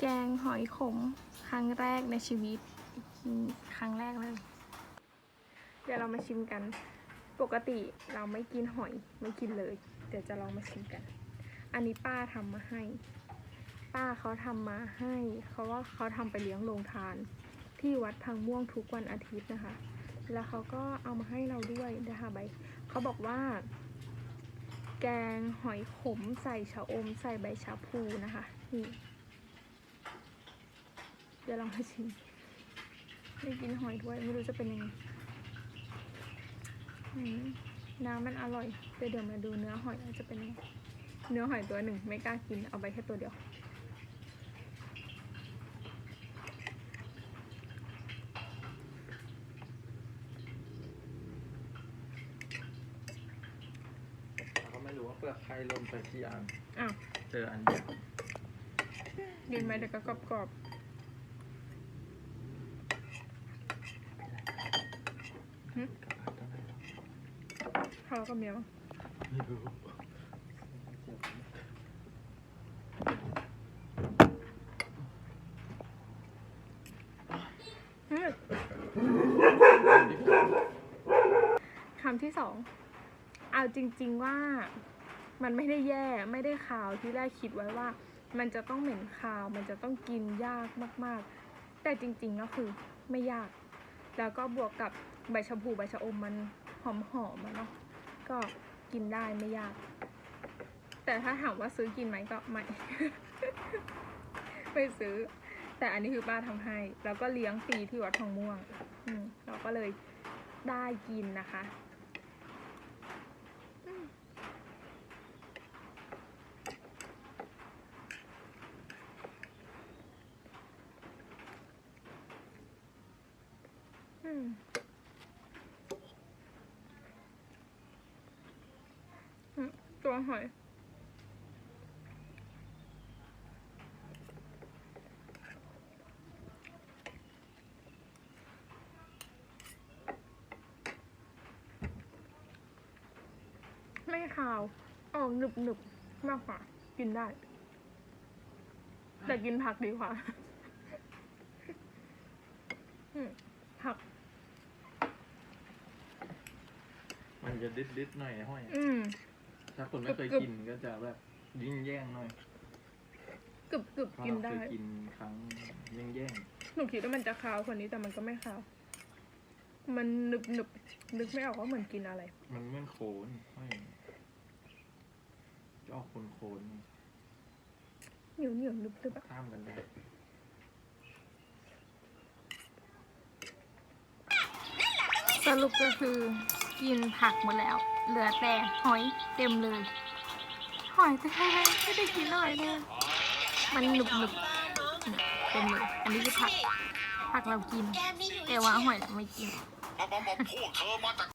แกงหอยขม ครั้งแรกในชีวิต ครั้งแรกเลย เดี๋ยวเรามาชิมกัน ปกติเราไม่กินหอยไม่กินเลย เดี๋ยวจะลองมาชิมกัน อันนี้ป้าทำมาให้ ป้าเขาทำมาให้เขาว่าเขาทำไปเลี้ยงโรงทาน ที่วัดพังม่วงทุกวันอาทิตย์นะคะ แล้วเขาก็เอามาให้เราด้วยนะคะใบเขาบอกว่าแกงหอยขมใส่ชะอมใส่ใบชะพูนะคะ นี่ เดี๋ยวลองมาชิมไม่กินหอยด้วยไม่รู้จะเป็นยังไงอืมน้ำมันอร่อยเดี๋ยวเดี๋ยวมาดูเนื้อหอยว่าจะเป็นยังไงเนื้อหอยตัวหนึ่งไม่กล้ากินเอาไปแค่ตัวเดียวเราก็ไม่รู้ว่าเปลือกไข่ลงไปกี่อันอ้าวเจออันเดียวกินไหมเดี๋ยวก็กรอบกรอบๆหึ กับผัดเท่าไหร่หรอ ข้าวกับเมียมั้งไม่รู้คำที่สอง เอาจริง ๆว่ามันไม่ได้แย่ไม่ได้ขาวที่แรกคิดไว้ว่า มันจะต้องเหม็นคาว มันจะต้องกินยากมาก ๆ แต่จริง ๆ ก็คือไม่ยาก แล้วก็บวกกับใบชะพูใบชะอมมันหอมๆอมเนาะก็กินได้ไม่ยาก แต่ถ้าถามว่าซื้อกินไหมก็ไม่ไม่ซื้อ แต่อันนี้คือป้าทำให้ แล้วก็เลี้ยงฟรีที่วัดทองม่วง อืมเราก็เลยได้กินนะคะอืมอืมอืม ตัวหอยไม่ขาว ออกหนึบหนึบมากกว่า กินได้ แต่กินผักดีกว่า อืมผัก มันจะดิดดิดๆหน่อยห้อย อืม ถ้าคนไม่เคยกรึบๆ กินก็จะแบบยิ่งแย่งหน่อยกรึบกรึบเพราะกินเราได้ เคยกินครั้งยิ่งแย่งหนูคิดว่ามันจะขาวกว่านี้แต่มันก็ไม่ขาว มันหนึบหนึบนึกไม่ออกว่าเหมือนกินอะไร มันเหมือนโคนห้อยจะออกโคนโคนเหนียวเหนียวนึบนึบอะข้ามกันได้สรุปก็คือ กินผักหมดแล้ว เหลือแต่หอยเต็มเลย หอยแต่ไม่ได้กินหน่อยเลยมันหนุบหนุบเต็มเลย อันนี้คือผักผักเรากิน แต่ว่าหอยเราไม่กิน พวกเธอมาจาก